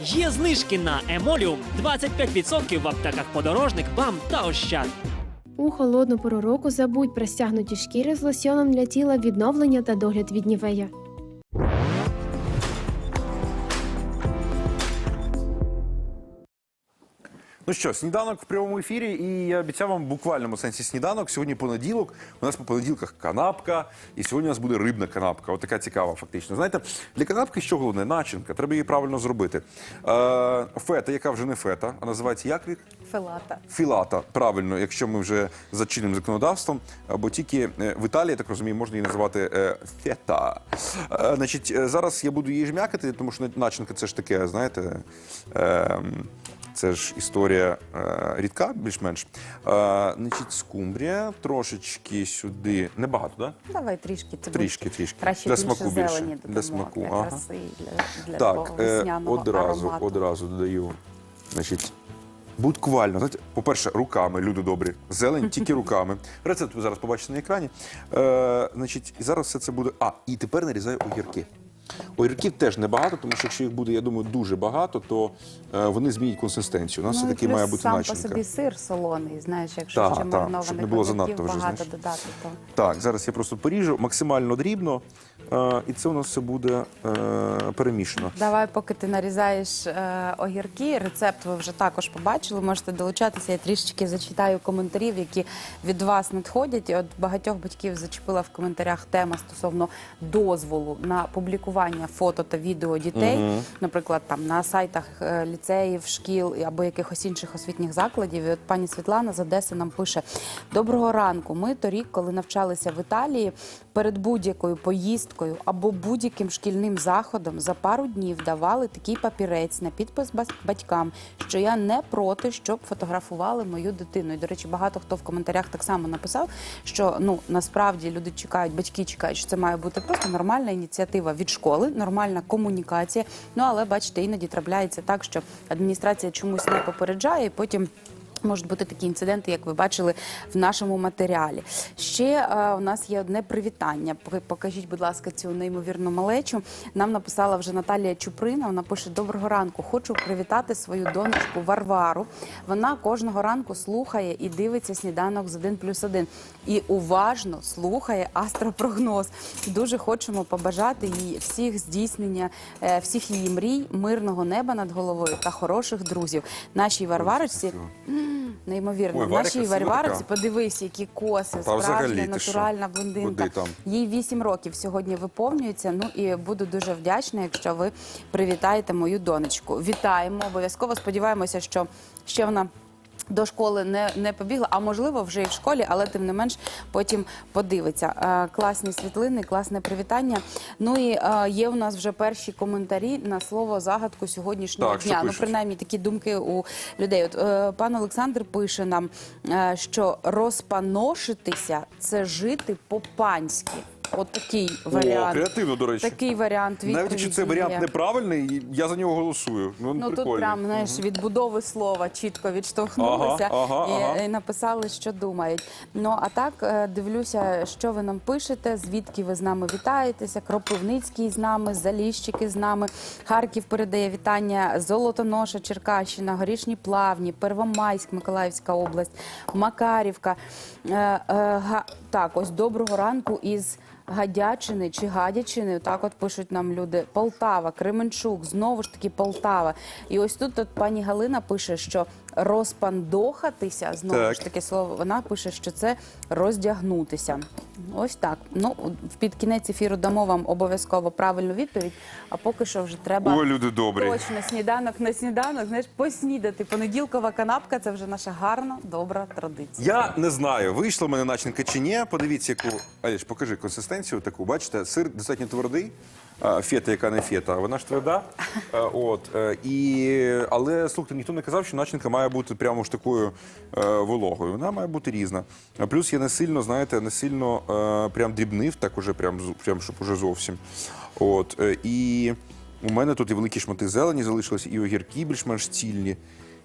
Є знижки на Емоліум 25% в аптеках подорожник, БАМ та Ощад. У холодну пору року забудь про стягнуті шкіри з лосьоном для тіла відновлення та догляд від нівея. Ну що, сніданок в прямому ефірі, і я обіцяв вам в буквальному сенсі сніданок. Сьогодні понеділок. У нас по понеділках канапка, і сьогодні у нас буде рибна канапка. От така цікава, фактично. Знаєте, для канапки що головне? Начинка. Треба її правильно зробити. Е, фета, яка вже не фета, а називається як Вік? Филата. Філата, правильно, якщо ми вже за чинним законодавством, або тільки е, в Італії, я так розумію, можна її називати е, фета. Е, значить, е, зараз я буду її жмякати, тому що начинка це ж таке, знаєте. Е, це ж історія е, рідка, більш-менш. Е, значить, скумбрія, трошечки сюди. Небагато, так? Да? Давай трішки. Це Трішки, буде трішки. Краще Для більше смаку більше. зелені Для смаку, для ага. краси, для, для Так, такого е, весняного одразу, аромату. одразу додаю. Значить, буквально, знаєте, по-перше, руками, люди добрі. Зелень тільки руками. Рецепт ви зараз побачите на екрані. Е, значить, і зараз все це буде. А, і тепер нарізаю огірки. Огірків теж небагато, тому що якщо їх буде, я думаю, дуже багато, то е, вони змінять консистенцію. У нас Ну, все-таки плюс має бути сам начинка. по собі сир солоний, знаєш, якщо Так, ще маринованих щоб не було огірків занадто вже, багато знаєш. додати, то Так, зараз я просто поріжу максимально дрібно, е, і це у нас все буде е, перемішано. Давай, поки ти нарізаєш е, огірки, рецепт ви вже також побачили. Можете долучатися. Я трішечки зачитаю коментарів, які від вас надходять. І От багатьох батьків зачепила в коментарях тема стосовно дозволу на публікування фото та відео дітей, наприклад, там на сайтах е, ліцеїв, шкіл або якихось інших освітніх закладів. І от пані Світлана з Одеси нам пише: Доброго ранку. Ми торік, коли навчалися в Італії, перед будь-якою поїздкою або будь-яким шкільним заходом за пару днів давали такий папірець на підпис батькам, що я не проти, щоб фотографували мою дитину. І, до речі, багато хто в коментарях так само написав, що ну насправді люди чекають, батьки чекають, що це має бути просто нормальна ініціатива від школи, нормальна комунікація. Ну але бачите, іноді трапляється так, що адміністрація чомусь не попереджає, і потім. Можуть бути такі інциденти, як ви бачили в нашому матеріалі. Ще е, у нас є одне привітання. Покажіть, будь ласка, цю неймовірну малечу. Нам написала вже Наталія Чуприна. Вона пише: Доброго ранку. Хочу привітати свою донечку Варвару. Вона кожного ранку слухає і дивиться сніданок з 1 плюс 1. І уважно слухає астропрогноз. Дуже хочемо побажати їй всіх здійснення, е, всіх її мрій, мирного неба над головою та хороших друзів. Нашій Варварочці. Неймовірно, Ой, в Варя нашій красива Варварці, така. подивись, які коси, взагалі, справжня ти що? натуральна блондинка. Куди там? Їй 8 років сьогодні виповнюється. Ну і буду дуже вдячна, якщо ви привітаєте мою донечку. Вітаємо обов'язково. Сподіваємося, що ще вона. До школи не, не побігла, а можливо вже і в школі, але тим не менш потім подивиться. Е, класні світлини, класне привітання. Ну і е, є у нас вже перші коментарі на слово загадку сьогоднішнього Так, дня. Ну принаймні такі думки у людей. От е, пан Олександр пише нам, е, що розпаношитися це жити по-панськи. От такий О, варіант. креативно, до речі. Такий варіант Навіть якщо відповіді це варіант неправильний, я за нього голосую. Ну, Ну прикольно. тут прям знаєш від будови слова чітко відштовхнулися Ага, ага, і, ага. і написали, що думають. Ну а так е, дивлюся, що ви нам пишете, звідки ви з нами вітаєтеся. Кропивницький з нами, Заліщики з нами. Харків передає вітання. Золотоноша, Черкащина, Горішні Плавні, Первомайськ, Миколаївська область, Макарівка. Е, е, га- так, ось доброго ранку із. Гадячини чи Гадячини, так от пишуть нам люди. Полтава, Кременчук, знову ж таки Полтава. І ось тут от пані Галина пише, що розпандохатися, знову Так. ж таке слово, вона пише, що це роздягнутися. Ось так. Ну, під кінець ефіру дамо вам обов'язково правильну відповідь, а поки що вже треба Ой, люди добрі. точно сніданок на сніданок, знаєш, поснідати. Понеділкова канапка це вже наша гарна, добра традиція. Я не знаю, вийшла в мене начинка чи ні. Подивіться, яку Аліш, покажи консистенцію таку. Бачите, сир достатньо твердий. Фета, яка не фета, вона ж тверда. Е, От е, і але слухайте, ніхто не казав, що начинка має бути прямо ж такою е, вологою. Вона має бути різна. Плюс я не сильно, знаєте, не сильно прям дрібнив, так уже прям прям щоб уже зовсім. От і у мене тут і великі шмати зелені залишилися, і огірки більш-менш цільні.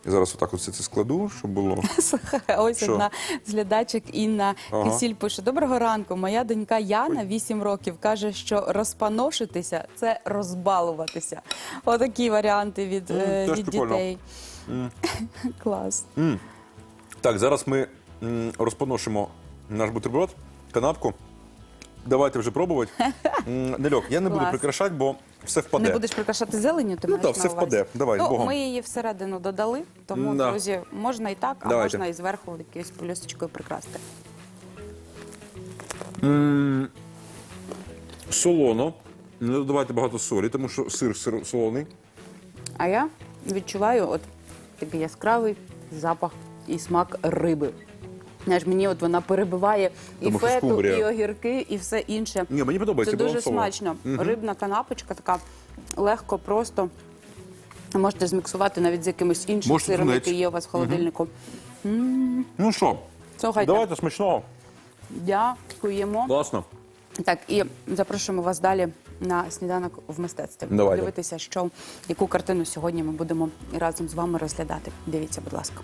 Я зараз отак ось це складу, щоб було. Слухай, ось Що? одна з глядачок Інна Ага. Кисіль пише: Доброго ранку. Моя донька Яна, 8 років, каже, що розпаношитися це розбалуватися. Отакі варіанти від, е, теж від прикольно. дітей. Клас. Так, зараз ми м, розпоношимо наш бутерброд, канапку. Давайте вже пробувати. М, Нельок, я не буду Клас. прикрашати, бо все впаде. Не будеш прикрашати зеленню, ти Ну маєш так, все на увазі? впаде. Давай, з ну, Богом. Ми її всередину додали, тому, Да. друзі, можна і так, а Давайте. можна і зверху якоюсь пелюсточкою прикрасти. Солоно. Не додавайте багато солі, тому що сир, сир солоний. А я відчуваю от такий яскравий запах і смак риби. Знаєш, мені от вона перебиває і Тому що фету, скумбрія. і огірки, і все інше. Ні, мені подобається. Це дуже балансово. смачно. Рибна канапочка така легко, просто. Можете зміксувати навіть з якимось іншим Можете сиром, який є у вас в холодильнику. Ну що, Слухайте, давайте смачного. дякуємо. Класно. Так, і запрошуємо вас далі на сніданок в мистецтві. Давайте. Подивитися, що яку картину сьогодні ми будемо разом з вами розглядати. Дивіться, будь ласка.